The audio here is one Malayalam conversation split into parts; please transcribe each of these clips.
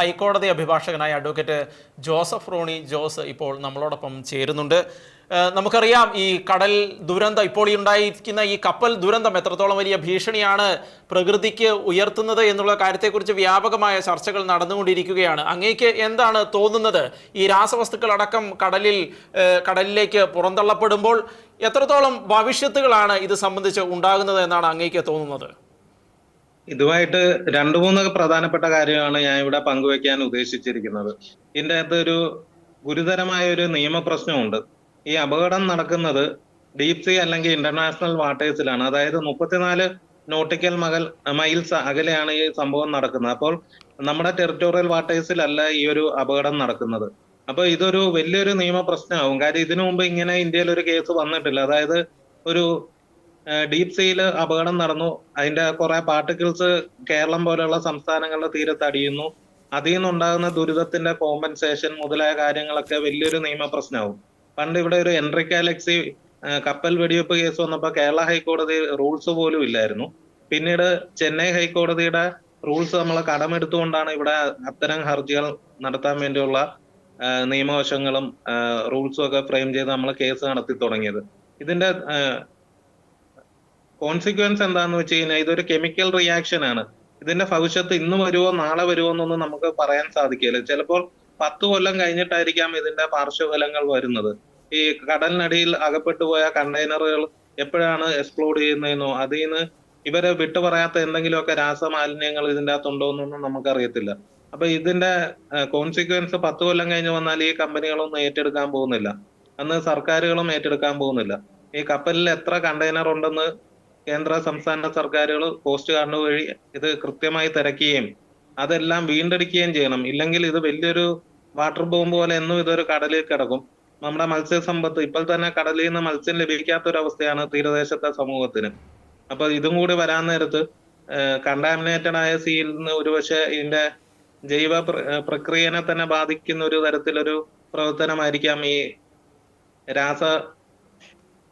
ഹൈക്കോടതി അഭിഭാഷകനായ അഡ്വക്കേറ്റ് ജോസഫ് റോണി ജോസ് ഇപ്പോൾ നമ്മളോടൊപ്പം ചേരുന്നുണ്ട്. നമുക്കറിയാം ഈ കടൽ ദുരന്തം ഇപ്പോൾ ഈ ഉണ്ടായിരിക്കുന്ന ഈ കപ്പൽ ദുരന്തം എത്രത്തോളം വലിയ ഭീഷണിയാണ് പ്രകൃതിക്ക് ഉയർത്തുന്നത് എന്നുള്ള കാര്യത്തെക്കുറിച്ച് വ്യാപകമായ ചർച്ചകൾ നടന്നുകൊണ്ടിരിക്കുകയാണ്. അങ്ങേക്ക് എന്താണ് തോന്നുന്നത്? ഈ രാസവസ്തുക്കൾ അടക്കം കടലിൽ കടലിലേക്ക് പുറന്തള്ളപ്പെടുമ്പോൾ എത്രത്തോളം ഭവിഷ്യത്തുകളാണ് ഇത് സംബന്ധിച്ച് ഉണ്ടാകുന്നത് എന്നാണ് അങ്ങേക്ക് തോന്നുന്നത്? ഇതുമായിട്ട് രണ്ടു മൂന്ന് പ്രധാനപ്പെട്ട കാര്യമാണ് ഞാൻ ഇവിടെ പങ്കുവെക്കാൻ ഉദ്ദേശിച്ചിരിക്കുന്നത്. ഇതിന്റെ അകത്ത് ഒരു ഗുരുതരമായ ഒരു നിയമപ്രശ്നമുണ്ട്. ഈ അപകടം നടക്കുന്നത് ഡീപ് സീ അല്ലെങ്കിൽ ഇന്റർനാഷണൽ വാട്ടേഴ്സിലാണ്. അതായത് മുപ്പത്തിനാല് നോട്ടിക്കൽ മകൽ മൈൽസ് അകലെയാണ് ഈ സംഭവം നടക്കുന്നത്. അപ്പോൾ നമ്മുടെ ടെറിട്ടോറിയൽ വാട്ടേഴ്സിലല്ല ഈ ഒരു അപകടം നടക്കുന്നത്. അപ്പൊ ഇതൊരു വലിയൊരു നിയമ പ്രശ്നമാവും കാര്യം ഇതിനു മുമ്പ് ഇങ്ങനെ ഇന്ത്യയിൽ ഒരു കേസ് വന്നിട്ടില്ല. അതായത് ഒരു ഡീപ് സീയിൽ അപകടം നടന്നു. അതിന്റെ കുറെ പാർട്ടിക്കിൾസ് കേരളം പോലെയുള്ള സംസ്ഥാനങ്ങളുടെ തീരത്ത് അടിയുന്നു. അതിൽ നിന്നുണ്ടാകുന്ന ദുരിതത്തിന്റെ കോമ്പൻസേഷൻ മുതലായ കാര്യങ്ങളൊക്കെ വലിയൊരു നിയമ പ്രശ്നമാവും. പണ്ട് ഇവിടെ ഒരു എൻട്രിക് അലക്സി കപ്പൽ വെടിവെപ്പ് കേസ് വന്നപ്പോൾ കേരള ഹൈക്കോടതി റൂൾസ് പോലും ഇല്ലായിരുന്നു. പിന്നീട് ചെന്നൈ ഹൈക്കോടതിയുടെ റൂൾസ് നമ്മൾ കടമെടുത്തുകൊണ്ടാണ് ഇവിടെ അത്തരം ഹർജികൾ നടത്താൻ വേണ്ടിയുള്ള നിയമവശങ്ങളും റൂൾസും ഒക്കെ ഫ്രെയിം ചെയ്ത് നമ്മൾ കേസ് നടത്തി തുടങ്ങിയത്. ഇതിന്റെ കോൺസിക്വൻസ് എന്താന്ന് വെച്ച് കഴിഞ്ഞാൽ ഇതൊരു കെമിക്കൽ റിയാക്ഷൻ ആണ്. ഇതിന്റെ ഭവിഷ്യത്ത് ഇന്ന് വരുമോ നാളെ വരുമോ എന്നൊന്നും നമുക്ക് പറയാൻ സാധിക്കില്ല ചിലപ്പോൾ പത്ത് കൊല്ലം കഴിഞ്ഞിട്ടായിരിക്കാം ഇതിന്റെ പാർശ്വഫലങ്ങൾ വരുന്നത്. ഈ കടലിനടിയിൽ അകപ്പെട്ടു പോയ കണ്ടെയ്നറുകൾ എപ്പോഴാണ് എക്സ്പ്ലോഡ് ചെയ്യുന്നതെന്നോ അതിൽ നിന്ന് ഇവരെ വിട്ടു പറയാത്ത എന്തെങ്കിലുമൊക്കെ രാസമാലിന്യങ്ങൾ ഇതിന്റെ അകത്തുണ്ടോ എന്നൊന്നും നമുക്കറിയത്തില്ല. അപ്പൊ ഇതിന്റെ കോൺസിക്വൻസ് പത്ത് കൊല്ലം കഴിഞ്ഞ് വന്നാൽ ഈ കമ്പനികളൊന്നും ഏറ്റെടുക്കാൻ പോകുന്നില്ല. അന്ന് സർക്കാരുകളും ഏറ്റെടുക്കാൻ പോകുന്നില്ല. ഈ കപ്പലിൽ എത്ര കണ്ടെയ്നർ ഉണ്ടെന്ന് കേന്ദ്ര സംസ്ഥാന സർക്കാരുകൾ കോസ്റ്റ് ഗാർഡ് വഴി ഇത് കൃത്യമായി തിരക്കുകയും അതെല്ലാം വീണ്ടെടുക്കുകയും ചെയ്യണം. ഇല്ലെങ്കിൽ ഇത് വലിയൊരു വാട്ടർ ബോംബ് പോലെ എന്നും ഇതൊരു കടലിൽ കിടക്കും. നമ്മുടെ മത്സ്യസമ്പത്ത് ഇപ്പോൾ തന്നെ കടലിൽ നിന്ന് മത്സ്യം ലഭിക്കാത്ത ഒരു അവസ്ഥയാണ് തീരദേശത്തെ സമൂഹത്തിന്. അപ്പൊ ഇതും കൂടി വരാൻ നേരത്ത് കണ്ടാമിനേറ്റഡ് ആയ സീയിൽ നിന്ന് ഒരുപക്ഷെ ഇതിന്റെ ജൈവ പ്ര- പ്രക്രിയനെ തന്നെ ബാധിക്കുന്ന ഒരു തരത്തിലൊരു പ്രവർത്തനമായിരിക്കാം ഈ രാസ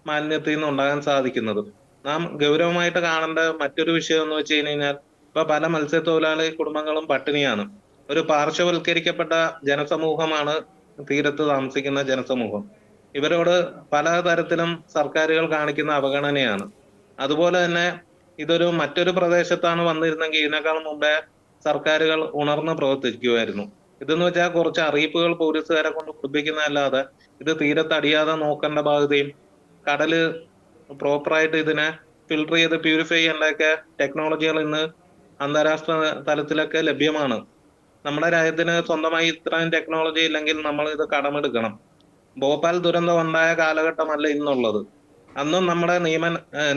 മാലിന്യത്തിൽ നിന്ന് ഉണ്ടാകാൻ സാധിക്കുന്നത്. നാം ഗൗരവമായിട്ട് കാണേണ്ട മറ്റൊരു വിഷയം എന്ന് വെച്ച് കഴിഞ്ഞാൽ ഇപ്പൊ പല മത്സ്യത്തൊഴിലാളി കുടുംബങ്ങളും പട്ടിണിയാണ്. ഒരു പാർശ്വവൽക്കരിക്കപ്പെട്ട ജനസമൂഹമാണ് തീരത്ത് താമസിക്കുന്ന ജനസമൂഹം. ഇവരോട് പലതരത്തിലും സർക്കാരുകൾ കാണിക്കുന്ന അവഗണനയാണ്. അതുപോലെ തന്നെ ഇതൊരു മറ്റൊരു പ്രദേശത്താണ് വന്നിരുന്നെങ്കിൽ ഇതിനേക്കാൾ മുമ്പേ സർക്കാരുകൾ ഉണർന്ന് പ്രവർത്തിക്കുമായിരുന്നു ഇതെന്ന് വെച്ചാൽ കുറച്ച് അറിയിപ്പുകൾ പോലീസുകാരെ കൊണ്ട് കുടിപ്പിക്കുന്നതല്ലാതെ ഇത് തീരത്ത് അടിയാതെ നോക്കേണ്ട ബാധ്യതയും കടൽ പ്രോപ്പറായിട്ട് ഇതിനെ ഫിൽട്ടർ ചെയ്ത് പ്യൂരിഫൈ ചെയ്യേണ്ടതൊക്കെ ടെക്നോളജികൾ ഇന്ന് അന്താരാഷ്ട്ര തലത്തിലൊക്കെ ലഭ്യമാണ്. നമ്മുടെ രാജ്യത്തിന് സ്വന്തമായി ഇത്രയും ടെക്നോളജി ഇല്ലെങ്കിൽ നമ്മൾ ഇത് കടമെടുക്കണം. ഭോപ്പാൽ ദുരന്തം ഉണ്ടായ കാലഘട്ടമല്ല ഇന്നുള്ളത്. അന്നും നമ്മുടെ നിയമ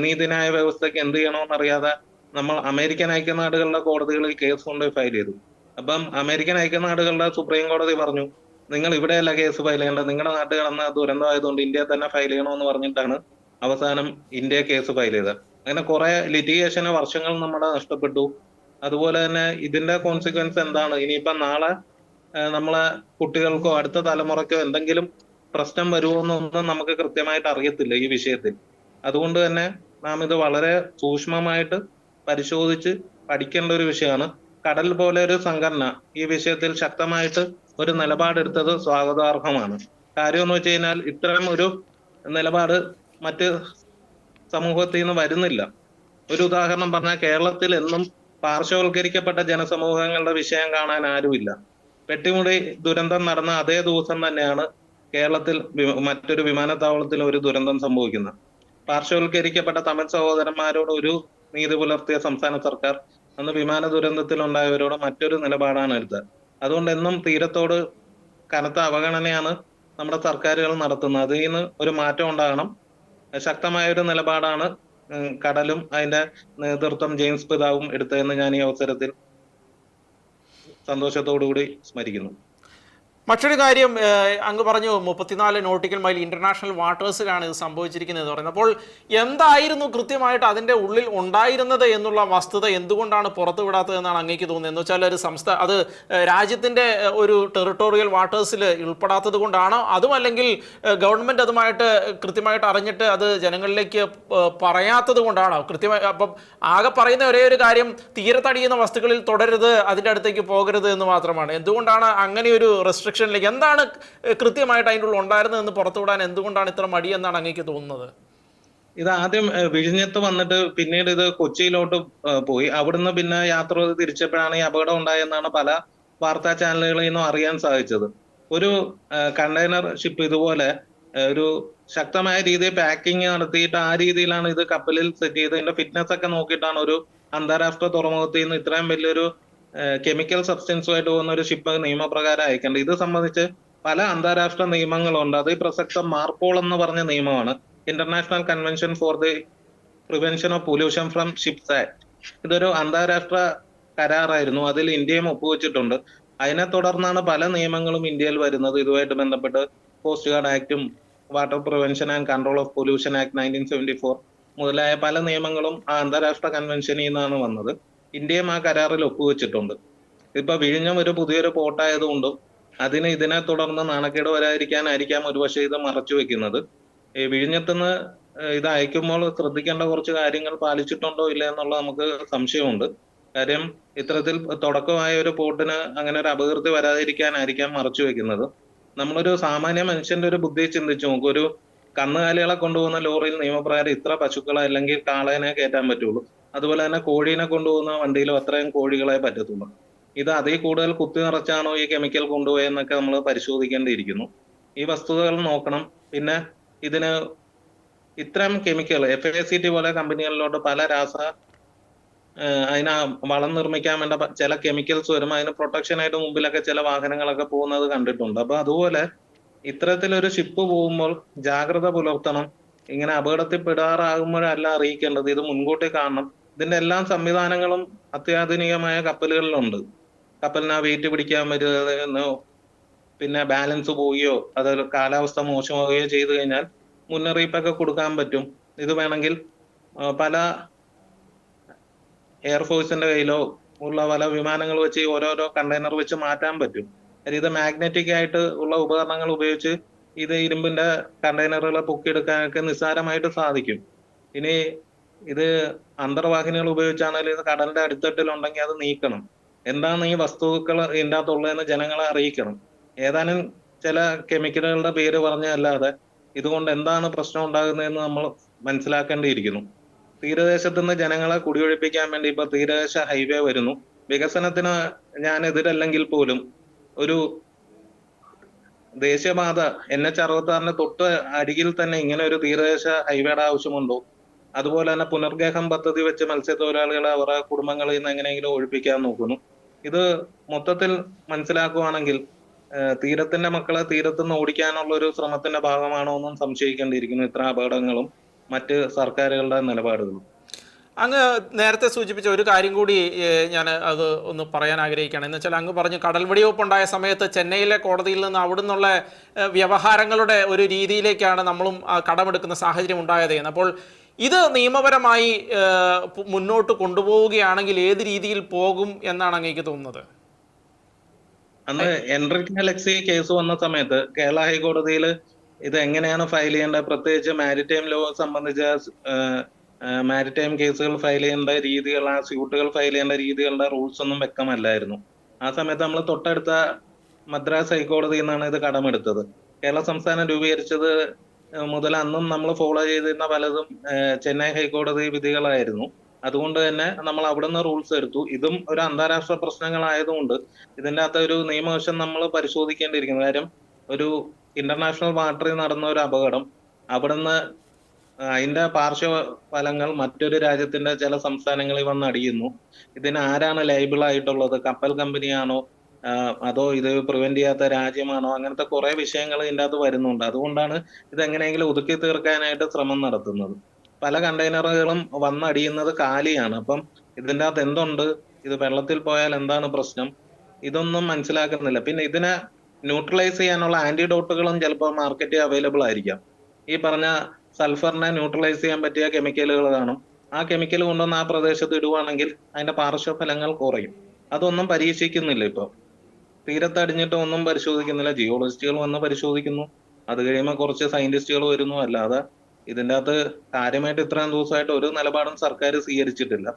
നീതിന്യായ വ്യവസ്ഥയ്ക്ക് എന്ത് ചെയ്യണമെന്നറിയാതെ നമ്മൾ അമേരിക്കൻ ഐക്യനാടുകളുടെ കോടതികളിൽ കേസ് കൊണ്ട് ഫയൽ ചെയ്തു. അപ്പം അമേരിക്കൻ ഐക്യനാടുകളുടെ സുപ്രീം കോടതി പറഞ്ഞു നിങ്ങൾ ഇവിടെയല്ല കേസ് ഫയൽ ചെയ്യേണ്ടത്. നിങ്ങളുടെ നാട്ടിൽ കിടന്ന ദുരന്തമായതുകൊണ്ട് ഇന്ത്യയിൽ തന്നെ ഫയൽ ചെയ്യണമെന്ന് പറഞ്ഞിട്ടാണ് അവസാനം ഇന്ത്യ കേസ് ഫയൽ ചെയ്തത്. അങ്ങനെ കുറെ ലിറ്റിഗേഷന് വർഷങ്ങൾ നമ്മുടെ നഷ്ടപ്പെട്ടു. അതുപോലെ തന്നെ ഇതിന്റെ കോൺസിക്വൻസ് എന്താണ്? ഇനിയിപ്പം നാളെ നമ്മളെ കുട്ടികൾക്കോ അടുത്ത തലമുറയ്ക്കോ എന്തെങ്കിലും പ്രശ്നം വരുമോ എന്നൊന്നും നമുക്ക് കൃത്യമായിട്ട് അറിയത്തില്ല ഈ വിഷയത്തിൽ. അതുകൊണ്ട് തന്നെ നാം ഇത് വളരെ സൂക്ഷ്മമായിട്ട് പരിശോധിച്ച് പഠിക്കേണ്ട ഒരു വിഷയമാണ്. കടൽ പോലെ ഒരു സംഘടന ഈ വിഷയത്തിൽ ശക്തമായിട്ട് ഒരു നിലപാടെടുത്തത് സ്വാഗതാർഹമാണ്. കാര്യം എന്ന് വെച്ച് കഴിഞ്ഞാൽ ഇത്തരം ഒരു നിലപാട് മറ്റ് സമൂഹത്തിൽ നിന്ന് വരുന്നില്ല. ഒരു ഉദാഹരണം പറഞ്ഞാൽ കേരളത്തിൽ എന്നും പാർശ്വവൽക്കരിക്കപ്പെട്ട ജനസമൂഹങ്ങളുടെ വിഷയം കാണാൻ ആരുമില്ല. പെട്ടിമുടി ദുരന്തം നടന്ന അതേ ദിവസം തന്നെയാണ് കേരളത്തിൽ മറ്റൊരു വിമാനത്താവളത്തിൽ ഒരു ദുരന്തം സംഭവിക്കുന്നത്. പാർശ്വവൽക്കരിക്കപ്പെട്ട തമിഴ് സഹോദരന്മാരോട് ഒരു നീതി പുലർത്തിയ സംസ്ഥാന സർക്കാർ അന്ന് വിമാന ദുരന്തത്തിൽ ഉണ്ടായവരോട് മറ്റൊരു നിലപാടാണ് എടുത്തത്. അതുകൊണ്ട് എന്നും തീരത്തോട് കനത്ത അവഗണനയാണ് നമ്മുടെ സർക്കാരുകൾ നടത്തുന്നത്. അതിൽ നിന്ന് ഒരു മാറ്റം ഉണ്ടാകണം. ശക്തമായ ഒരു നിലപാടാണ് കടലും അതിന്റെ നേതൃത്വം ജെയിംസ് പിതാവും എടുത്തതെന്ന് ഞാൻ ഈ അവസരത്തിൽ സന്തോഷത്തോടു കൂടി സ്മരിക്കുന്നു. മറ്റൊരു കാര്യം അങ്ങ് പറഞ്ഞു മുപ്പത്തിനാല് നോട്ടിക്കൽ മൈൽ ഇന്റർനാഷണൽ വാട്ടേഴ്സിലാണ് ഇത് സംഭവിച്ചിരിക്കുന്നത് എന്ന് പറയുന്നത്. അപ്പോൾ എന്തായിരുന്നു കൃത്യമായിട്ട് അതിന്റെ ഉള്ളിൽ ഉണ്ടായിരുന്നത് എന്നുള്ള വസ്തുത എന്തുകൊണ്ടാണ് പുറത്തു വിടാത്തത് എന്നാണ് അങ്ങേക്ക് തോന്നുന്നത്? എന്ന് വെച്ചാൽ ഒരു സംസ്ഥാന അത് രാജ്യത്തിന്റെ ഒരു ടെറിട്ടോറിയൽ വാട്ടേഴ്സിൽ ഉൾപ്പെടാത്തത് കൊണ്ടാണോ? അതും അല്ലെങ്കിൽ ഗവൺമെന്റ് അതുമായിട്ട് കൃത്യമായിട്ട് അറിഞ്ഞിട്ട് അത് ജനങ്ങളിലേക്ക് പറയാത്തത് കൊണ്ടാണോ? കൃത്യമായി അപ്പം ആകെ പറയുന്ന ഒരേ ഒരു കാര്യം തീരത്തടിയുന്ന വസ്തുക്കളിൽ തുടരുത് അതിന്റെ അടുത്തേക്ക് പോകരുത് എന്ന് മാത്രമാണ്. എന്തുകൊണ്ടാണ് അങ്ങനെ ഒരു റെസ്ട്രിക്ഷനിലേക്ക് എന്താണ് കൃത്യമായിട്ട് അതിന്റെ ഉള്ളിൽ ഉണ്ടായിരുന്നതെന്ന് പുറത്തുവിടാൻ എന്തുകൊണ്ടാണ് ഇത്ര മടി എന്നാണ് അങ്ങേക്ക് തോന്നുന്നത്? ഇത് ആദ്യം വിഴിഞ്ഞത്ത് വന്നിട്ട് പിന്നീട് ഇത് കൊച്ചിയിലോട്ട് പോയി. അവിടുന്ന് പിന്നെ യാത്ര തിരിച്ചപ്പോഴാണ് ഈ അപകടം ഉണ്ടായെന്നാണ് പല വാർത്താ ചാനലുകളിൽ നിന്നും അറിയാൻ സാധിച്ചത്. ഒരു കണ്ടെയ്നർ ഷിപ്പ് ഇതുപോലെ ഒരു ശക്തമായ രീതിയിൽ പാക്കിംഗ് നടത്തിയിട്ട് ആ രീതിയിലാണ് ഇത് കപ്പലിൽ സെറ്റ് ചെയ്ത് ഇതിന്റെ ഫിറ്റ്നസ് ഒക്കെ നോക്കിയിട്ടാണ് ഒരു അന്താരാഷ്ട്ര തുറമുഖത്തിൽ നിന്ന് ഇത്രയും വലിയൊരു കെമിക്കൽ സബ്സ്റ്റൻസുമായിട്ട് പോകുന്ന ഒരു ഷിപ്പ് നിയമപ്രകാരം അയക്കേണ്ടത്. ഇത് സംബന്ധിച്ച് പല അന്താരാഷ്ട്ര നിയമങ്ങളുണ്ട്. അത് ഈ പ്രസക്ത മാർപോൾ എന്ന് പറഞ്ഞ നിയമമാണ്. International convention for the prevention of pollution from ships act ഇതൊരു അന്താരാഷ്ട്ര കരാറായിരുന്നു. അതിൽ ഇന്ത്യയും ഒപ്പുവെച്ചിട്ടുണ്ട്. അതിനെ തുടർന്നാണ് പല നിയമങ്ങളും ഇന്ത്യയിൽ വരുന്നത്. ഇതുമായിട്ട് ബന്ധപ്പെട്ട് coast guard ആക്ടും water prevention and control of pollution act nineteen seventy four മുതലായ പല നിയമങ്ങളും ആ അന്താരാഷ്ട്ര കൺവെൻഷനിൽ നിന്നാണ് വന്നത്. ഇന്ത്യയും ആ കരാറിൽ ഒപ്പുവെച്ചിട്ടുണ്ട്. ഇപ്പൊ വിഴിഞ്ഞം ഒരു പുതിയൊരു പോർട്ടായതുകൊണ്ടും അതിന് ഇതിനെ തുടർന്ന് നാണക്കേട് വരാതിരിക്കാനായിരിക്കാം ഒരുപക്ഷെ ഇത് മറച്ചു വെക്കുന്നത്. ഈ വിഴിഞ്ഞത്തുനിന്ന് ഇത് അയക്കുമ്പോൾ ശ്രദ്ധിക്കേണ്ട കുറച്ച് കാര്യങ്ങൾ പാലിച്ചിട്ടുണ്ടോ ഇല്ല എന്നുള്ള നമുക്ക് സംശയമുണ്ട്. കാര്യം ഇത്തരത്തിൽ തുടക്കമായ ഒരു പോർട്ടിന് അങ്ങനെ ഒരു അപകീർത്തി വരാതിരിക്കാനായിരിക്കാം മറച്ചു വെക്കുന്നത്. നമ്മളൊരു സാമാന്യ മനുഷ്യന്റെ ഒരു ബുദ്ധി ചിന്തിച്ചു നോക്കും. ഒരു കന്നുകാലികളെ കൊണ്ടുപോകുന്ന ലോറിയിൽ നിയമപ്രകാരം ഇത്ര പശുക്കളെ അല്ലെങ്കിൽ കാളേനെ കയറ്റാൻ പറ്റുള്ളൂ. അതുപോലെ തന്നെ കോഴീനെ കൊണ്ടുപോകുന്ന വണ്ടിയിലും അത്രയും കോഴികളെ പറ്റത്തുള്ളൂ. ഇത് അതിൽ കൂടുതൽ കുത്തി നിറച്ചാണോ ഈ കെമിക്കൽ കൊണ്ടുപോയെന്നൊക്കെ നമ്മൾ പരിശോധിക്കേണ്ടിയിരിക്കുന്നു. ഈ വസ്തുതകൾ നോക്കണം. പിന്നെ ഇതിന് ഇത്തരം chemical F A C T പോലെ കമ്പനികളിലോട്ട് പല രാസ അതിന് വളം നിർമ്മിക്കാൻ വേണ്ട ചില കെമിക്കൽസ് വരും അതിന് പ്രൊട്ടക്ഷൻ ആയിട്ട് മുമ്പിലൊക്കെ ചില വാഹനങ്ങളൊക്കെ പോകുന്നത് കണ്ടിട്ടുണ്ട്. അപ്പൊ അതുപോലെ ഇത്തരത്തിലൊരു ഷിപ്പ് പോകുമ്പോൾ ജാഗ്രത പുലർത്തണം. ഇങ്ങനെ അപകടത്തിൽ പെടാറാകുമ്പോഴല്ല അറിയിക്കേണ്ടത്. ഇത് മുൻകൂട്ടി കാണണം. ഇതിന്റെ എല്ലാ സംവിധാനങ്ങളും അത്യാധുനികമായ കപ്പലുകളിലുണ്ട്. കപ്പലിന് ആ വെയിറ്റ് പിടിക്കാൻ പറ്റുന്നോ പിന്നെ ബാലൻസ് പോവുകയോ അത് കാലാവസ്ഥ മോശമാവുകയോ ചെയ്തു കഴിഞ്ഞാൽ മുന്നറിയിപ്പൊക്കെ കൊടുക്കാൻ പറ്റും. ഇത് വേണമെങ്കിൽ പല എയർഫോഴ്സിന്റെ കയ്യിലോ ഉള്ള പല വിമാനങ്ങൾ വെച്ച് ഓരോരോ കണ്ടെയ്നർ വെച്ച് മാറ്റാൻ പറ്റും. ഇത് മാഗ്നറ്റിക് ആയിട്ട് ഉള്ള ഉപകരണങ്ങൾ ഉപയോഗിച്ച് ഇത് ഇരുമ്പിന്റെ കണ്ടെയ്നറുകളെ പൊക്കിയെടുക്കാനൊക്കെ നിസ്സാരമായിട്ട് സാധിക്കും. ഇനി ഇത് അന്തർവാഹിനികൾ ഉപയോഗിച്ചാണെങ്കിൽ ഇത് കടലിന്റെ അടിത്തട്ടിലുണ്ടെങ്കിൽ അത് നീക്കണം. എന്താണ് ഈ വസ്തുക്കൾ ഇതിന്റെ അകത്തുള്ളതെന്ന് ജനങ്ങളെ അറിയിക്കണം. ഏതാനും ചില കെമിക്കലുകളുടെ പേര് പറഞ്ഞല്ലാതെ ഇതുകൊണ്ട് എന്താണ് പ്രശ്നം ഉണ്ടാകുന്നതെന്ന് നമ്മൾ മനസ്സിലാക്കേണ്ടിയിരിക്കുന്നു. തീരദേശത്ത് നിന്ന് ജനങ്ങളെ കുടിയൊഴിപ്പിക്കാൻ വേണ്ടി ഇപ്പൊ തീരദേശ ഹൈവേ വരുന്നു. വികസനത്തിന് ഞാൻ എതിരല്ലെങ്കിൽ പോലും ഒരു ദേശീയപാത എൻ എച്ച് അറുപത്തി ആറിന് തൊട്ട് അരികിൽ തന്നെ ഇങ്ങനെ ഒരു തീരദേശ ഹൈവേയുടെ ആവശ്യമുണ്ടോ? അതുപോലെ തന്നെ പുനർഗേഹം പദ്ധതി വെച്ച് മത്സ്യത്തൊഴിലാളികളെ അവരുടെ കുടുംബങ്ങളിൽ നിന്ന് എങ്ങനെയെങ്കിലും ഒഴിപ്പിക്കാൻ നോക്കുന്നു. ഇത് മൊത്തത്തിൽ മനസ്സിലാക്കുവാണെങ്കിൽ ഏഹ് തീരത്തിന്റെ മക്കളെ തീരത്തുനിന്ന് ഓടിക്കാനുള്ള ഒരു ശ്രമത്തിന്റെ ഭാഗമാണോ എന്നും സംശയിക്കേണ്ടിയിരിക്കുന്നു ഇത്ര അപകടങ്ങളും മറ്റ് സർക്കാരുകളുടെ നിലപാടുകളും. അങ്ങ് നേരത്തെ സൂചിപ്പിച്ച ഒരു കാര്യം കൂടി ഞാൻ അത് ഒന്ന് പറയാൻ ആഗ്രഹിക്കുകയാണ്. എന്ന് വെച്ചാൽ അങ്ങ് പറഞ്ഞു കടൽ വെടിവെപ്പ് ഉണ്ടായ സമയത്ത് ചെന്നൈയിലെ കോടതിയിൽ നിന്ന് അവിടെ നിന്നുള്ള വ്യവഹാരങ്ങളുടെ ഒരു രീതിയിലേക്കാണ് നമ്മളും കടമെടുക്കുന്ന സാഹചര്യം ഉണ്ടായത് അപ്പോൾ ഇത് നിയമപരമായി മുന്നോട്ട് കൊണ്ടുപോവുകയാണെങ്കിൽ ഏത് രീതിയിൽ പോകും എന്നാണ് അങ്ങേക്ക് തോന്നുന്നത്? അന്ന് എൻറിക് അലക്സി കേസ് വന്ന സമയത്ത് കേരള ഹൈക്കോടതിയിൽ ഇത് എങ്ങനെയാണ് ഫയൽ ചെയ്യേണ്ടത്? പ്രത്യേകിച്ച് മാരിടൈം ലോ സംബന്ധിച്ച മാരിടൈം കേസുകൾ ഫയൽ ചെയ്യേണ്ട രീതികൾ ആ സ്യൂട്ടുകൾ ഫയൽ ചെയ്യേണ്ട രീതികളുടെ റൂൾസ് ഒന്നും വ്യക്തമല്ലായിരുന്നു. ആ സമയത്ത് നമ്മൾ തൊട്ടടുത്ത മദ്രാസ് ഹൈക്കോടതിയിൽ നിന്നാണ് ഇത് കടമെടുത്തത്. കേരള സംസ്ഥാനം രൂപീകരിച്ചത് മുതൽ അന്നും നമ്മൾ ഫോളോ ചെയ്തിരുന്ന പലതും ചെന്നൈ ഹൈക്കോടതി വിധികളായിരുന്നു. അതുകൊണ്ട് തന്നെ നമ്മൾ അവിടുന്ന് റൂൾസ് എടുത്തു. ഇതും ഒരു അന്താരാഷ്ട്ര പ്രശ്നങ്ങളായതുകൊണ്ട് ഇതിന്റെ അകത്ത് ഒരു നിയമവശം നമ്മൾ പരിശോധിക്കേണ്ടിയിരിക്കുന്നു. കാര്യം ഒരു ഇന്റർനാഷണൽ വാട്ടറിൽ നടന്ന ഒരു അപകടം. അവിടുന്ന് അതിന്റെ പാർശ്വ ഫലങ്ങൾ മറ്റൊരു രാജ്യത്തിന്റെ ചില സംസ്ഥാനങ്ങളിൽ വന്ന് അടിയുന്നു. ഇതിന് ആരാണ് ലൈബിൾ ആയിട്ടുള്ളത്? കപ്പൽ കമ്പനിയാണോ അതോ ഇത് പ്രിവെന്റ് ചെയ്യാത്ത രാജ്യമാണോ? അങ്ങനത്തെ കുറെ വിഷയങ്ങൾ ഇതിന്റെ അകത്ത് വരുന്നുണ്ട്. അതുകൊണ്ടാണ് ഇത് എങ്ങനെയെങ്കിലും ഒതുക്കി തീർക്കാനായിട്ട് ശ്രമം നടത്തുന്നത്. പല കണ്ടെയ്നറുകളും വന്നടിയുന്നത് കാലിയാണ്. അപ്പം ഇതിന്റെ അകത്ത് എന്തുണ്ട്? ഇത് വെള്ളത്തിൽ പോയാൽ എന്താണ് പ്രശ്നം? ഇതൊന്നും മനസ്സിലാക്കുന്നില്ല. പിന്നെ ഇതിനെ ന്യൂട്രലൈസ് ചെയ്യാനുള്ള ആന്റിഡോട്ടുകളും ചിലപ്പോൾ മാർക്കറ്റിൽ അവൈലബിൾ ആയിരിക്കാം. ഈ പറഞ്ഞ സൾഫറിനെ ന്യൂട്രലൈസ് ചെയ്യാൻ പറ്റിയ കെമിക്കലുകൾ കാണും. ആ കെമിക്കൽ കൊണ്ടുവന്ന് ആ പ്രദേശത്ത് ഇടുവാണെങ്കിൽ അതിന്റെ പാർശ്വഫലങ്ങൾ കുറയും. അതൊന്നും പരീക്ഷിക്കുന്നില്ല ഇപ്പൊ തീരത്തടിഞ്ഞിട്ട് ഒന്നും പരിശോധിക്കുന്നില്ല. ജിയോളജിസ്റ്റുകൾ വന്ന് പരിശോധിക്കുന്നു. അത് കഴിയുമ്പോൾ കുറച്ച് സയന്റിസ്റ്റുകൾ വരുന്നു. അല്ലാതെ ഇതിന്റെ അകത്ത് കാര്യമായിട്ട് ഇത്രയും ദിവസമായിട്ട് ഒരു നിലപാടും സർക്കാർ സ്വീകരിച്ചിട്ടില്ല.